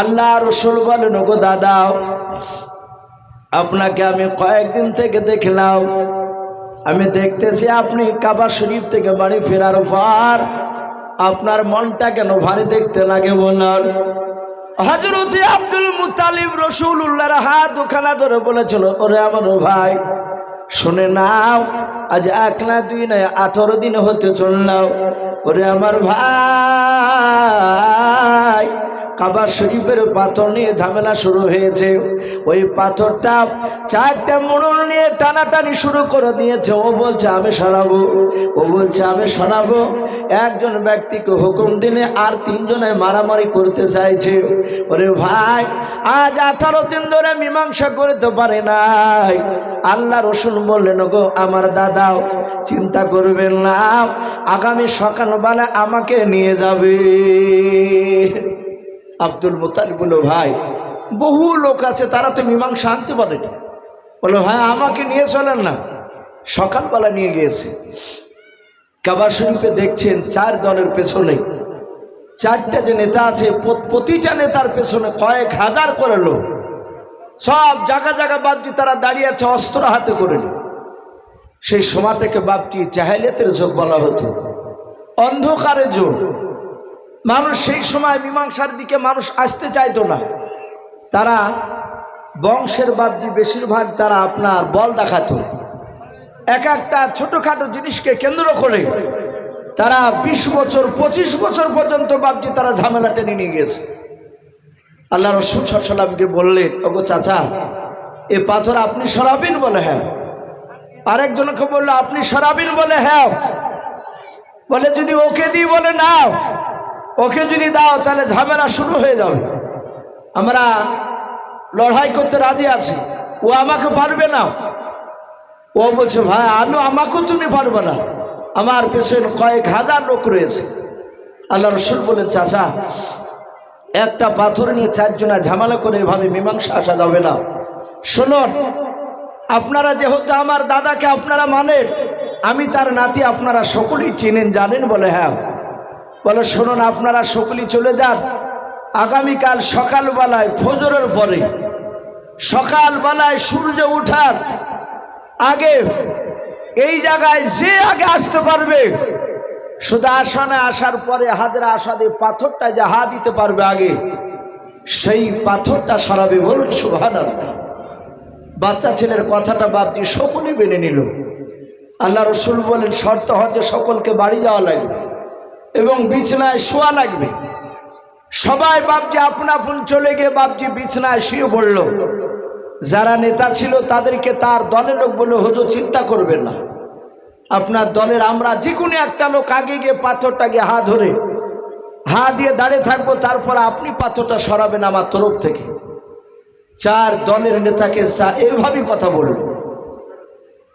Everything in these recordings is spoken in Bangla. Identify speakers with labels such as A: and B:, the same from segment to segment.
A: আল্লাহ রসুল বলেন গো দাদা, আপনাকে আমি কয়েকদিন থেকে দেখলাম। আমি দেখতেছি আপনি কাবা শরীফ থেকে বাড়ি ফেরার পর আপনার মনটা কেন ভারী দেখতে লাগে বলার হজরতে আব্দুল মুতালিব রসুল উল্লাহর হাত দুখানা ধরে বলেছিল, ওরে আমার ভাই, শুনে নাও, আজ এক না দুই না আঠারো দিন হতে চললাম ওরে আমার ভাই কাবা শরীফের পাথর নিয়ে ঝামেলা শুরু হয়েছে। ওই পাথরটা চারটা মোড়ল নিয়ে টানাটানি শুরু করে দিয়েছে। ও বলছে, আমি সরাবো ও বলছে, আমি সরাবো একজন ব্যক্তিকে হুকুম দিনে আর তিনজনে মারামারি করতে চাইছে। ওরে ভাই, আজ আঠারো দিন ধরে মীমাংসা করতে পারে নাই। আল্লাহ রসুল বললেন গো আমার দাদাও চিন্তা করবেন না। আগামী সকালবেলা আমাকে নিয়ে যাবে। আব্দুল মোতালিব বলল, ভাই, বহু লোক আছে, তারা তো মীমাংসা আনতে পারে না। বলল, ভাই, আমাকে নিয়ে চলেন না। সকালবেলা নিয়ে গিয়েছে। কাবা শরীফে দেখছেন চার দলের পেছনে, চারটা যে নেতা আছে প্রতিটা নেতার পেছনে কয়েক হাজার করে লোক। সব জায়গা জায়গা বাপটি তারা দাঁড়িয়ে আছে, অস্ত্র হাতে করে। সেই সময়টাকে বাপটি জাহেলিয়াতের যোগ বলা হতো। অন্ধকারের যোগ। মানুষ সেই সময় মীমাংসার দিকে মানুষ আসতে চাইতো না। তারা বংশের বাপজি বেশিরভাগ তারা আপনার বল দেখাতো। এক একটা ছোটোখাটো জিনিসকে কেন্দ্র করে তারা বিশ বছর, পঁচিশ বছর পর্যন্ত বাপজি তারা ঝামেলা টেনে নিয়ে গেছে আল্লাহ রসুল সাল্লামকে বললেন, ওগো চাচা, এ পাথর আপনি সরাবেন বলে হ্যাঁ। আরেকজনকে বলল, আপনি সরাবেন বলে হ্যাঁ। বলে, যদি ওকে দিই বলে নাও। ওকে যদি দাও, তাহলে ঝামেলা শুরু হয়ে যাবে। আমরা লড়াই করতে রাজি আছি। ও আমাকে পারবে না। ও বলছে, ভাই আমি আমাকেও তুমি পারবে না। আমার পেছনে কয়েক হাজার লোক রয়েছে। আল্লাহ রসুল বলেন, চাচা, একটা পাথর নিয়ে চারজনা ঝামেলা করে এভাবে মীমাংসা আসা যাবে না। শুনুন, আপনারা যেহেতু আমার দাদাকে আপনারা মানেন, আমি তার নাতি আপনারা সকলেই চিনেন, জানেন বলে হ্যাঁ। বলে, শুনুন, আপনারা সকলেই চলে যান। আগামীকাল সকালবেলায়, ফজরের পরে। সকালবেলায় সূর্য উঠার আগে এই জায়গায় যে আগে আসতে পারবে, শুধু আসানে আসার পরে হাতের আসাদে পাথরটা যে হা দিতে পারবে আগে, সেই পাথরটা সরাবে বলুন সুভান বাচ্চা ছেলের কথাটা বাপজি সকলেই মেনে নিল। আল্লাহ রসুল বলেন, শর্ত হচ্ছে সকলকে বাড়ি যাওয়া লাগবে। এবং বিছনায় শোয়া লাগবে। সবাই বাপজি আপন আপন চলে গিয়ে বাপজি বিছনায় শুয়ে পড়ল। যারা নেতা ছিল তাদেরকে তার দলের লোক বলে, হুজুর, চিন্তা করবেন না। আপনার দলের আমরা যে কোনো একটা লোক আগে গিয়ে পাথরটা গিয়ে হা ধরে, হা দিয়ে দাঁড়িয়ে থাকব, তারপর আপনি পাথরটা সরাবেন আমার তরফ থেকে। চার দলের নেতাকে এভাবেই কথা বলল।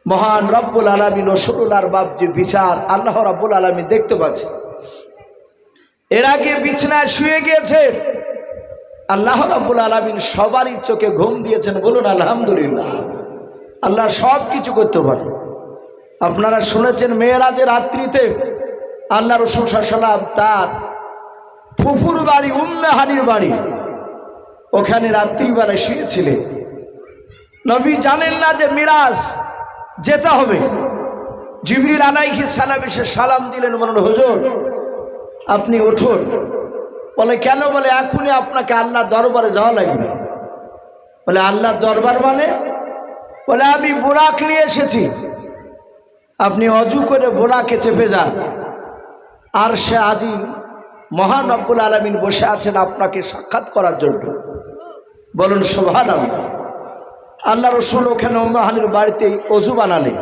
A: মহান রব্বুল আলমিন ও সরুলার বাপ যে বিচার, আল্লাহ রব্বুল আলমী দেখতে পাচ্ছে। এর আগে বিছনায় শুয়ে গিয়েছে আল্লাহ রব্বুল আলমিন সবারই চোখে ঘুম দিয়েছেন, বলুন, আলহামদুলিল্লাহ। আল্লাহ সব কিছু করতে পারে। আপনারা শুনেছেন মেয়েরাজের রাত্রিতে আল্লাহ রসুল সাল্লাম তার ফুফুর বাড়ি উম্মেহানির বাড়ি, ওখানে রাত্রিবেলায় শুয়েছিলেন। নবী জানেন না যে মিরাজ যেতে হবে। জিবরিল আলাইহি সালাম এসে সালাম দিলেন বলুন হুজুর, আপনি উঠুন। বলে, কেন? বলে, এখনই আপনাকে আল্লাহ দরবারে যাওয়া লাগবে। বলে আল্লাহ দরবার মানে? বলে, আমি বোরাক নিয়ে এসেছি। আপনি অজু করে বোরাকে চেপে যান। আর সে আজই মহান রব্বুল আলমিন বসে আছেন আপনাকে সাক্ষাৎ করার জন্য। বলুন সোভান আল্লাহ আল্লাহ রসুল ওখানে ওম্মাহানির বাড়িতে অজু বানালে।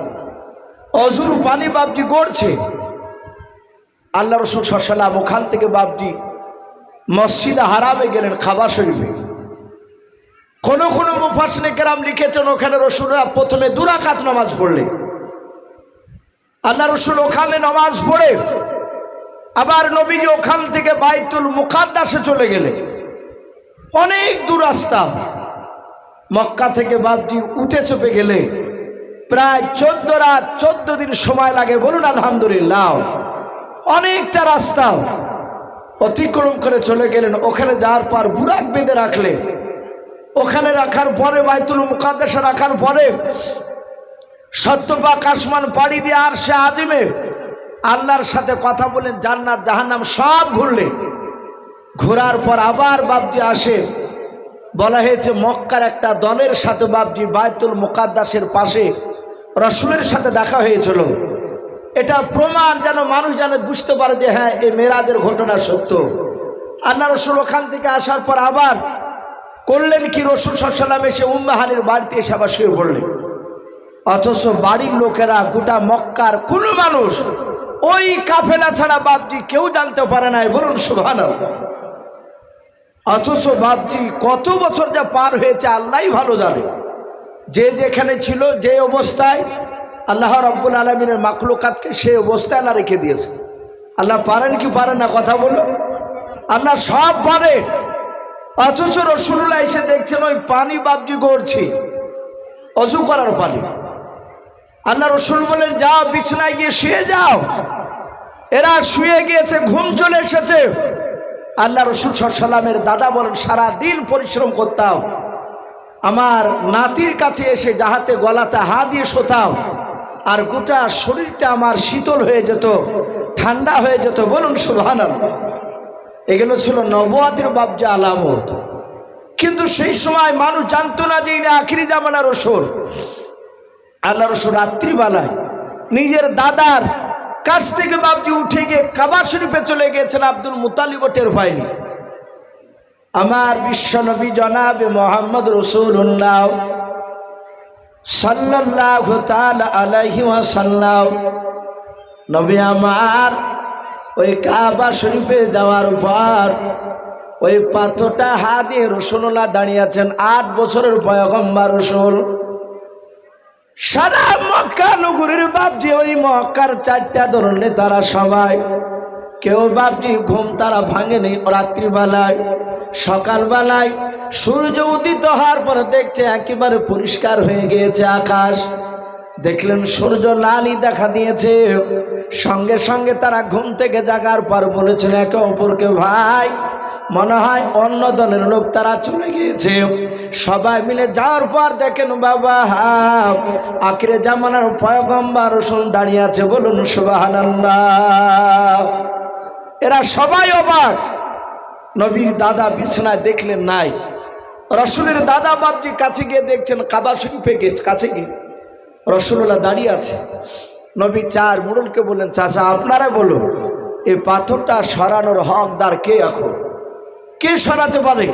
A: অজুর পানি বাপজি গড়ছে। আল্লাহ রসুল সাল্লাম ওখান থেকে বাপজি মসজিদে হারামে গেলেন খাবার শরীফে। কোনো কোনো মুফাসনে কেরাম লিখেছেন, ওখানে রসুলরা প্রথমে দুরাকাত নামাজ পড়লে। আল্লাহ রসুল ওখানে নামাজ পড়ে, আবার নবীজি ওখান থেকে বাইতুল মুকাদ্দাসে চলে গেলে অনেক দূর মক্কা থেকে বাপজি উঠে চেপে গেলে প্রায় চোদ্দ রাত, চোদ্দ দিন সময় লাগে বলুন আলহামদুলিল্লাহ। অনেকটা রাস্তা অতিক্রম করে চলে গেলেন। ওখানে যাওয়ার পর বুরাক বেঁধে রাখলেন ওখানে রাখার পরে, বাইতুল মুকাদ্দাসে রাখার পরে সত্যপাক আসমান পাড়ি দিয়ে আর সে আজিমে আল্লাহর সাথে কথা বলেন জান্নাত, জাহান্নাম সব ঘুরলেন ঘোরার পর আবার বাবজি আসে। বলা হয়েছে, মক্কার একটা দলের সাথে বাপজি বায়তুল মুকাদ্দাসের পাশে রসুলের সাথে দেখা হয়েছিল। এটা প্রমাণ যেন মানুষ যেন বুঝতে পারে যে হ্যাঁ এই মেরাজের ঘটনা সত্য। আল্লাহ রসুল ওখান থেকে আসার পর আবার করলেন কি, রসুল সাল্লাম এসে উম্মাহানির বাড়িতে এসে আবার শুয়ে পড়লেন। অথচ বাড়ির লোকেরা গোটা মক্কার কোনো মানুষ ওই কাফেলা ছাড়া বাপজি কেউ জানতে পারে নাই। বলুন সুভান অথচ বাপজি কত বছর যা পার হয়েছে আল্লাহ ভালো জানে। যে যেখানে ছিল, যে অবস্থায় আল্লাহ রব্বুল আলমিনের মাকলুকাতকে সেই অবস্থায় না রেখে দিয়েছে। আল্লাহ পারেন কি পারেন না কথা বলো আল্লাহ সব পারে। অথচ রসুল্লাহ এসে দেখছেন, ওই পানি বাবজি গড়ছি। অজু করার পানি। আল্লাহ রসুল বলেন যাও, বিছনায় গিয়ে শুয়ে যাও। এরা শুয়ে গিয়েছে, ঘুম চলে এসেছে। আল্লাহ রসুল সাল্লামের দাদা বলেন, সারা দিন পরিশ্রম করতাম। আমার নাতির কাছে এসে যাহাতে গলাতে হা দিয়ে শোতাম। আর গোটা শরীরটা আমার শীতল হয়ে যেত, ঠান্ডা হয়ে যেত। বলুন সুভান এগুলো ছিল নবাতের বাবজা আলামত। কিন্তু সেই সময় মানুষ জানতো না যে ইনি আখিরি জামানা রসুল। আল্লাহ রসুল রাত্রিবেলায় নিজের দাদার কাছ থেকে বাবজি উঠে গিয়ে কাবা শরীফে চলে গিয়েছেন আব্দুল মুতালিব টের পায়নি। আমার বিশ্বনবী জনাবে মোহাম্মদ রসুল্লাহ সাল্লাহ আলাইহি সাল্লাহ নবী আমার ওই কাবা শরীফে যাওয়ার পর ওই পাথরটা হাত রসুল্লাহ দাঁড়িয়ে আছেন, আট বছরের পয়গম্বার রসুল। সারা মক্কা নগরীর বাপজি ওই মক্কার চারটা ধরনের তারা সবাই। কেউ বাপজি ঘুম তারা ভাঙেনি রাত্রিবেলায়, সকালবেলায়। সূর্য উদিত হওয়ার পর দেখছে একেবারে পরিষ্কার হয়ে গিয়েছে আকাশ। দেখলেন সূর্য লালই দেখা দিয়েছে। সঙ্গে সঙ্গে তারা ঘুম থেকে জাগার পর বলেছেন, একে অপরকে ভাই মনে হয় অন্য দলের লোক তারা চলে গিয়েছে। সবাই মিলে যাওয়ার পর দেখেন, বাবা আখিরে জামানার পয়গম্বার রসুন দাঁড়িয়ে আছে। বলুন সুবাহান এরা সবাই অবাক। নবীর দাদা বিছনায় দেখলেন নাই। রসুলের দাদা বাপজি কাছে গিয়ে দেখছেন, কাবা শরীফে গেছে কাছে গিয়ে রসুল্লাহ দাঁড়িয়ে আছে। নবী চার মুরলকে বললেন, চাচা, আপনারা বলুন, এই পাথরটা সরানোর হকদার কে এখন? কে সরাতে পারে?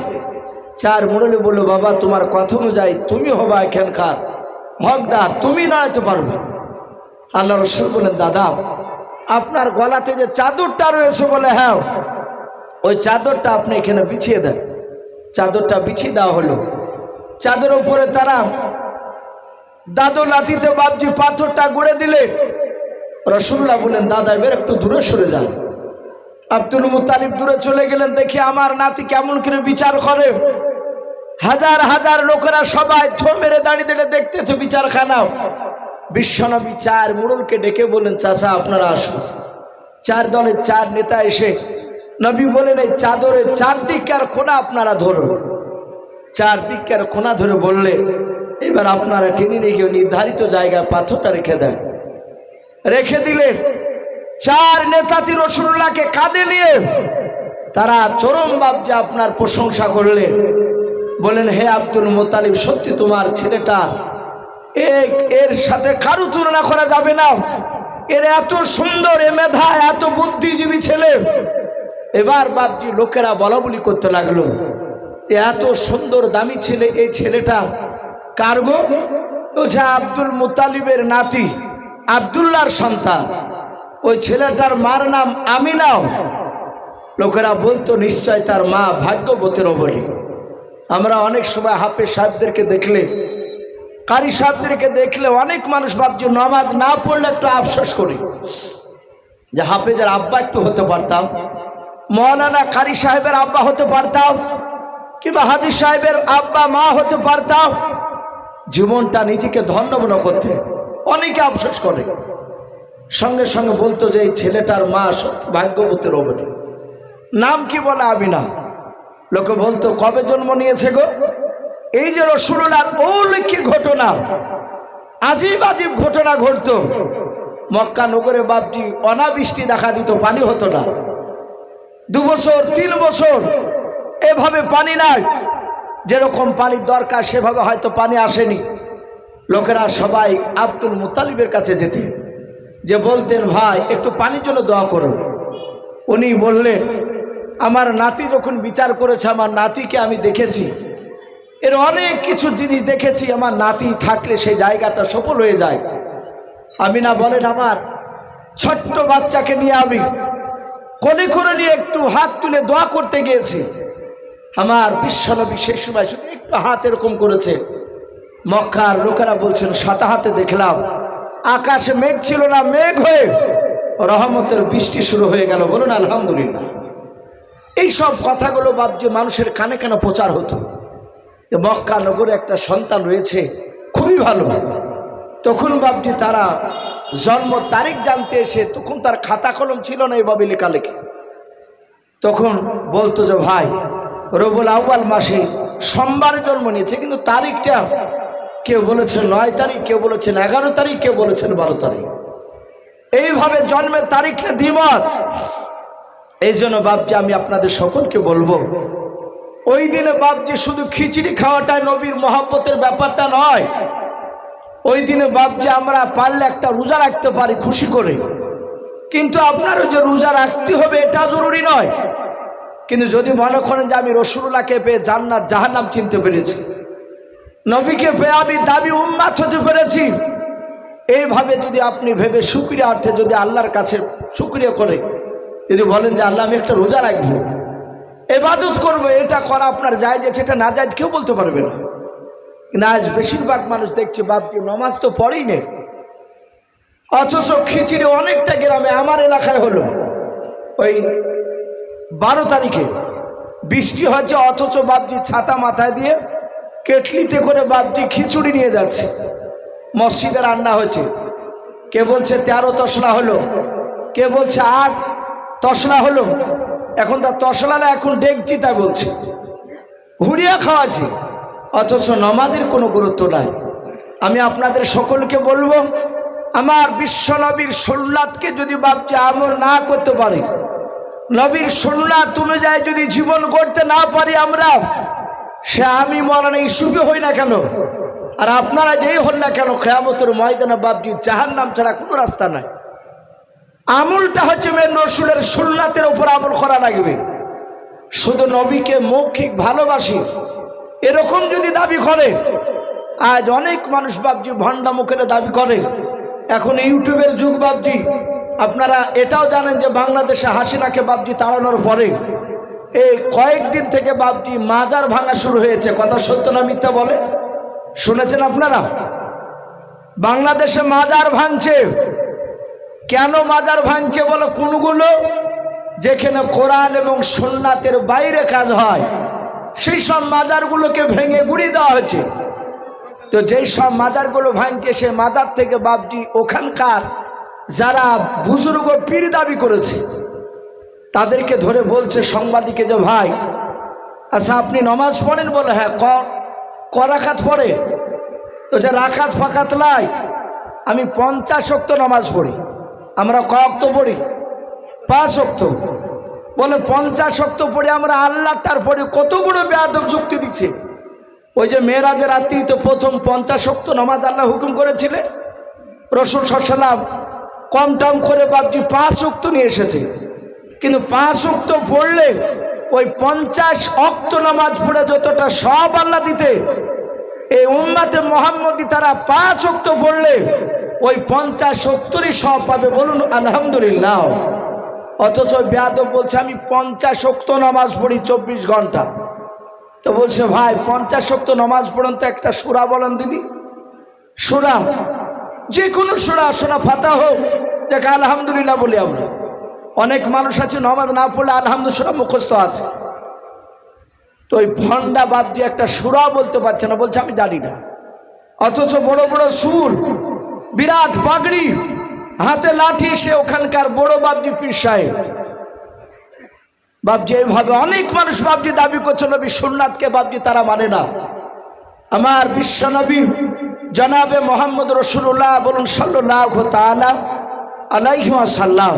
A: চার মুরলি বলল, বাবা, তোমার কথা অনুযায়ী তুমি হবা এখানকার হকদার, তুমি নাড়াতে পারবে। আল্লাহ রসুল বলেন দাদা, আপনার গলাতে যে চাদরটা রয়েছে বলে হ্যাঁ ওই চাদরটা আপনি এখানে বিছিয়ে দেন। চাদরটা বিছিয়ে দেওয়া হলো। চাদর উপরে তারা দাদু লাতিতে বাবজি পাথরটা গড়ে দিলে। রসুল্লাহ বলেন দাদা, এবার একটু দূরে সরে যান। আব্দুল মুতালিব দূরে চলে গেলেন দেখি আমার নাতি কেমন করে বিচার করে। হাজার হাজার লোকেরা সবাই থো মেরে দাঁড়িয়ে দাঁড়িয়ে দেখতেছে বিচারখানাও। বিশ্বনবী চার মুরলকে ডেকে বলেন চাচা, আপনারা আসুন। চার দলের চার নেতা এসে নবী বলেন এই চাদরের চারদিকের কোনা আপনারা ধরুন চারদিকের কোনা ধরে বললে, এবার আপনারা টেনে নিয়ে গিয়ে নির্ধারিত জায়গায় পাথরটা রেখে দেন। রেখে দিলেন চার নেতাতি রসুল্লাহকে কাঁদে নিয়ে তারা চরম যে আপনার প্রশংসা করলেন বলেন, হে আব্দুল মোতালিব, সত্যি তোমার ছেলেটা এক এর সাথে কারু তুলনা করা যাবে না। এর এত সুন্দর, এ মেধা, এত বুদ্ধিজীবী ছেলে। এবার বাপজি লোকেরা বলা বলি করতে লাগল এত সুন্দর, দামি ছেলে, এই ছেলেটা কার্গো বলছে, আব্দুল মুতালিবের নাতি আবদুল্লার সন্তান। ওই ছেলেটার মার নাম আমিনাও লোকেরা বলতো, নিশ্চয় তার মা ভাগ্যবতেরও বলি আমরা অনেক সময় হাফে সাহেবদেরকে দেখলে, কারি সাহেবদেরকে দেখলে অনেক মানুষ ভাবছে, নমাজ না পড়লে একটু আফসোস করি। যে হাফেজের আব্বা একটু হতে পারতাম মৌলানা কারি সাহেবের আব্বা হতে পারতাম, কিংবা হাজির সাহেবের আব্বা মা হতে পারতাম। জীবনটা নিজেকে ধন্য মনে করতে অনেকে আফসোস করে। সঙ্গে সঙ্গে বলতো যে এই ছেলেটার মা ভাগ্যবতের অবধি নাম কি বলে আমিনা লোকে বলতো, কবে জন্ম নিয়েছে গো? এই যে রসুলার অলৌকিক ঘটনা, আজিব আজিব ঘটনা ঘটতো। মক্কা নগরে বাপটি অনাবৃষ্টি দেখা দিত, পানি হতো না। দু বছর, তিন বছর এভাবে পানি নাই। যেরকম পানির দরকার, সেভাবে হয়তো পানি আসেনি। লোকেরা সবাই আব্দুল মুতালিবের কাছে যেতেন। যে বলতেন, ভাই, একটু পানির জন্য দোয়া করো। উনি বললেন, আমার নাতি যখন বিচার করেছে, আমার নাতিকে আমি দেখেছি। এর অনেক কিছু জিনিস দেখেছি, আমার নাতি থাকলে সেই জায়গাটা সফল হয়ে যায়। আমি না বলেন, আমার ছোট্ট বাচ্চাকে নিয়ে আমি কোলে করে নিয়ে একটু হাত তুলে দোয়া করতে গিয়েছি। আমার বিশ্বনবী সেই সময় শুধু একটু হাত এরকম করেছে। মক্কার লোকেরা বলছেন, সাতা হাতে দেখলাম। আকাশে মেঘ ছিল না, মেঘ হয়ে রহমতের বৃষ্টি শুরু হয়ে গেল। বলুন, আলহামদুলিল্লাহ। এই সব কথাগুলো ভাবছে মানুষের কানে কানে প্রচার হতো। যে মক্কা নগরে একটা সন্তান রয়েছে, খুবই ভালো। তখন ভাবছি তারা জন্ম তারিখ জানতে এসে তখন তার খাতা কলম ছিল না এইভাবে লেখালেখি। তখন বলতো যে, ভাই, রবুল আউ্বাল মাসে সোমবার জন্ম নিয়েছে, কিন্তু তারিখটা কেউ বলেছে নয় তারিখ, কেউ বলেছেন এগারো তারিখ, কেউ বলেছেন বারো তারিখ। এইভাবে জন্মের তারিখটা দ্বিমত। এই জন্য বাপজি, আমি আপনাদের সকলকে বলব, ওই দিনে বাপজি শুধু খিচড়ি খাওয়াটাই নবীর মহাব্বতের ব্যাপারটা নয়। ওই দিনে বাপজি, আমরা পারলে একটা রোজা রাখতে পারি খুশি করে। কিন্তু আপনারও যে রোজা রাখতে হবে, এটা জরুরি নয়। কিন্তু যদি মনে করেন যে আমি রসুল্লাহকে পেয়ে জান্নাত, জাহান্নাম চিনতে পেরেছি নবীকে পেয়ে আমি দাবি উন্মাত হতে পেরেছি এইভাবে যদি আপনি ভেবে সুক্রিয়া অর্থে যদি আল্লাহর কাছে সুক্রিয়া করে, যদি বলেন যে আল্লাহ, আমি একটা রোজা রাখব, এবাদত করব, এটা করা আপনার যায় যে সেটা না যায় কেউ বলতে পারবে না। কিন্তু আজ বেশিরভাগ মানুষ দেখছে বাপটি নমাজ তো পড়েই নেই। অথচ খিচড়ি অনেকটা গ্রামে আমার এলাকায় হলো। ওই বারো তারিখে বৃষ্টি হচ্ছে, অথচ বাপজি ছাতা মাথায় দিয়ে কেটলিতে করে বাপটি খিচুড়ি নিয়ে যাচ্ছে। মসজিদে রান্না হয়েছে। কে বলছে, তেরো তসলা হলো। কে বলছে, আট তসলা হলো। এখন তার তসলা না এখন ডেকছি তা বলছে। হুড়িয়া খাওয়াছি অথচ নমাজের কোনো গুরুত্ব নাই। আমি আপনাদের সকলকে বলব, আমার বিশ্ব নবীর সোল্লাদকে যদি ভাবছি আমল না করতে পারি, নবীর সোল্লাত অনুযায়ী যদি জীবন করতে না পারি আমরা সে আমি মরানো ইস্যুকে হই না কেন? আর আপনারা যেই হন না কেন খেয়ামতের ময়দানা বাবজি জাহান নাম ছাড়া কোনো রাস্তা নাই। আমলটা হচ্ছে মেন রসুলের সুন্নাতের উপর আমল করা লাগবে। শুধু নবীকে মৌখিক ভালোবাসি, এরকম যদি দাবি করে, আজ অনেক মানুষ বাবজি ভণ্ডা মুখের দাবি করে। এখন ইউটিউবের যুগ বাবজি আপনারা এটাও জানেন যে বাংলাদেশে হাসিনাকে বাবজি তাড়ানোর পরে এই কয়েকদিন থেকে বাবজি মাজার ভাঙা শুরু হয়েছে। কথা সত্য না মিথ্যা বলে? শুনেছেন আপনারা? বাংলাদেশে মাজার ভাঙছে। কেন মাজার ভাঙছে বলো কোনগুলো? যেখানে কোরআন এবং সোননাথের বাইরে কাজ হয়, সেই সব মাজারগুলোকে ভেঙে গুড়ি দেওয়া হয়েছে। তো যেই সব মাজারগুলো ভাঙছে, সে মাজার থেকে বাপজি ওখানকার যারা বুজুর্গ পীর দাবি করেছে তাদেরকে ধরে বলছে সাংবাদিকে যে, ভাই আচ্ছা আপনি নমাজ পড়েন বলে হ্যাঁ ক ক রাখাত পড়ে? তো সে রাখাত ফাঁকাত লাই, আমি পঞ্চাশ অক্ত নামাজ পড়ি, আমরা ক অক্ত পড়ি? পাঁচ অক্ত বলে, পঞ্চাশ অক্ত পড়ে আমরা আল্লাহ তারপরে কত বড় বেয়াদব যুক্তি দিচ্ছে? ওই যে মেয়েরাজের রাত্রি তো প্রথম পঞ্চাশ অক্ত নামাজ আল্লাহ হুকুম করেছিলেন। রসুল সাল্লাম কম টম করে বাপজি পাঁচ অক্ত নিয়ে এসেছে। কিন্তু পাঁচ অক্ত পড়লে ওই পঞ্চাশ অক্ত নামাজ পড়ে যতটা সব আল্লাহ দিতে, এই উম্মাতে মোহাম্মদি তারা পাঁচ অক্ত পড়লে ওই পঞ্চাশ সত্তরই সব পাবে। বলুন, আলহামদুলিল্লাহ। অথচ বেয়াদব বলছে, আমি পঞ্চাশ অক্ত নামাজ পড়ি চব্বিশ ঘণ্টা। তো বলছে, ভাই, পঞ্চাশ অক্ত নামাজ পড়েন তো একটা সুরা বলেন দিবি। সুরা যে কোনো সুরা সুরা ফাতা হোক দেখ আলহামদুলিল্লাহ বলি আমরা। অনেক মানুষ আছে, নামাজ না পড়লে আলহামদুলিল্লাহ মুখস্থ আছে। তো ওই ভণ্ডা বাপজি একটা সুরা বলতে পারছে না, বলছে আমি জানি না। অথচ বড় বড় সুর, বিরাট পাগড়ি, হাতে লাঠি, সে ওখানকার বড় বাবজি পীর সাহেব। বাবজি এইভাবে অনেক মানুষ বাবজি দাবি করছে, নবী সুন্নাতকে বাবজি তারা মানে না। আমার বিশ্বনবী জনাবে মোহাম্মদ রসুল্লাহ বলুন সাল্লাহ তালা আলাইহিমা সাল্লাহ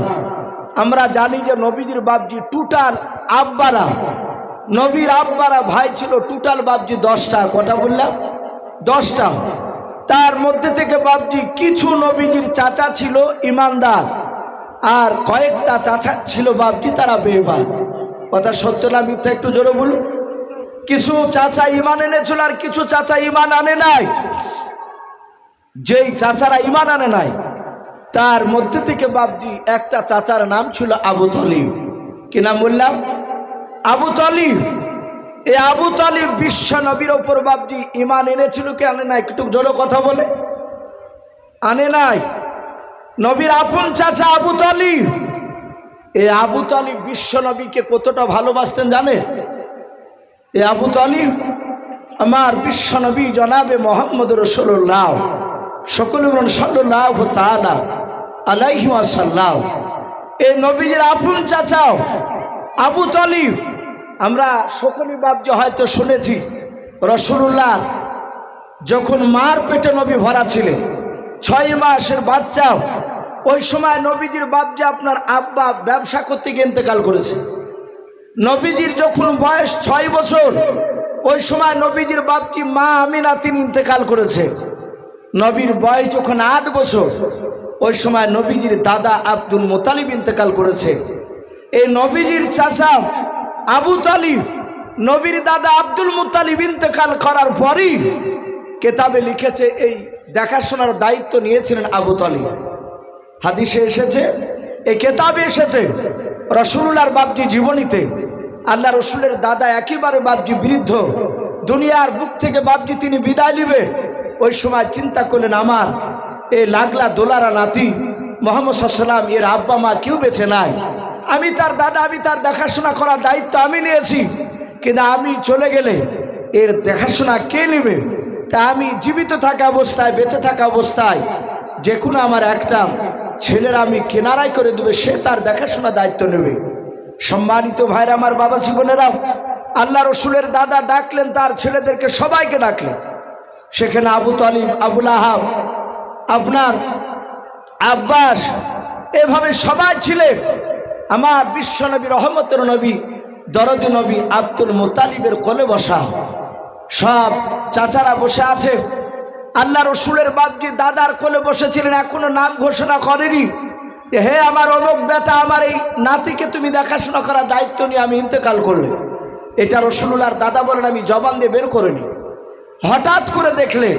A: আমরা জানি যে নবীজির বাবজি টোটাল আব্বারা। নবীর আব্বারা ভাই ছিল টোটাল বাবজি দশটা, কটা বললাম? দশটা। তার মধ্যে থেকে বাবজি কিছু নবীজির চাচা ছিল ইমানদার, আর কয়েকটা চাচা ছিল বাবজি তারা বেবার কথা সত্য না মিথ্যা একটু জোরে বলুন? কিছু চাচা ইমান এনেছিল আর কিছু চাচা ইমান আনে নাই। যেই চাচারা ইমান আনে নাই তার মধ্যে থেকে বাবজি একটা চাচার নাম ছিল আবু তলিব। কি নাম বললাম? আবু তলিব। এই আবু তালিব বিশ্ব নবীর ওপর বাবজি ইমান এনেছিল কি আনে নাই? একটু জোরে কথা বলে। আনে নাই। নবীর আপন চাচা আবু তালিব। এই আবু তালিব বিশ্ব নবীকে কতটা ভালোবাসতেন জানে এ আবু তালিব, আমার বিশ্ব নবী জনাবে মোহাম্মদ রসুল্লাহ সকলে সাল্লাহ তালা আলাইহি আসাল্লাহ এই নবীজির আপন চাচাও, আবু তালিব, আমরা সকলে বাবজি হয়তো শুনেছি, রসুল্লাহ যখন মার পেটে নবী ভরা ছিলেন, ছয় মাসের বাচ্চাও, ওই সময় নবীজির বাবজি আপনার আব্বা ব্যবসা করতে গিয়ে ইন্তেকাল করেছে। নবীজির যখন বয়স ছয় বছর, ওই সময় নবীজির বাপটি মা আমিনা, তিনি ইন্তেকাল করেছে। নবীর বয়স যখন আট বছর ওই সময় নবীজির দাদা আব্দুল মোতালিব ইন্তেকাল করেছে। এই নবীজির চাচা আবু তালিব, নবীর দাদা আব্দুল মুতালিব ইন্তেকাল করার পরই কেতাবে লিখেছে, এই দেখাশোনার দায়িত্ব নিয়েছিলেন আবু তালিব। হাদিসে এসেছে এই কেতাবে এসেছে রসুল্লার বাবজি জীবনীতে আল্লাহ রসুলের দাদা একেবারে বাবজি বৃদ্ধ, দুনিয়ার বুক থেকে বাবজি তিনি বিদায় নেবে। ওই সময় চিন্তা করলেন, আমার এই লাগলা দোলারা নাতি, মোহাম্মদ সাল্লাম এর আব্বা মা কেউ বেছে নাই। আমি তার দাদা, আমি তার দেখাশোনা করার দায়িত্ব আমি নিয়েছি। কিন্তু আমি চলে গেলে এর দেখাশোনা কে নেবে? তা আমি জীবিত থাকা অবস্থায়, বেঁচে থাকা অবস্থায়, যে কোনো আমার একটা ছেলের আমি কেনারাই করে দেবে, সে তার দেখাশোনা দায়িত্ব নেবে। সম্মানিত ভাইরা, আমার বাবা জীবনেরাও আল্লাহ রসুলের দাদা ডাকলেন, তার ছেলেদেরকে সবাইকে ডাকলেন। সেখানে আবু তালিব, আবুল আহাব আপনার আব্বাস, এভাবে সবাই ছিলেন। আমার বিশ্ব নবী, রহমতের নবী, দরদি নবী আব্দুল মোতালিবের কোলে বসা। সব চাচারা বসে আছে। আল্লাহ রসুলের বাপজি দাদার কোলে বসেছিলেন, এখনও নাম ঘোষণা করেনি। হে আমার অমুক বেটা, আমার এই নাতিকে তুমি দেখাশোনা করার দায়িত্ব নিয়ে আমি ইন্তেকাল করলে এটা রসুল্লার দাদা বলেন, আমি জবান দিয়ে বের করিনি। হঠাৎ করে দেখলে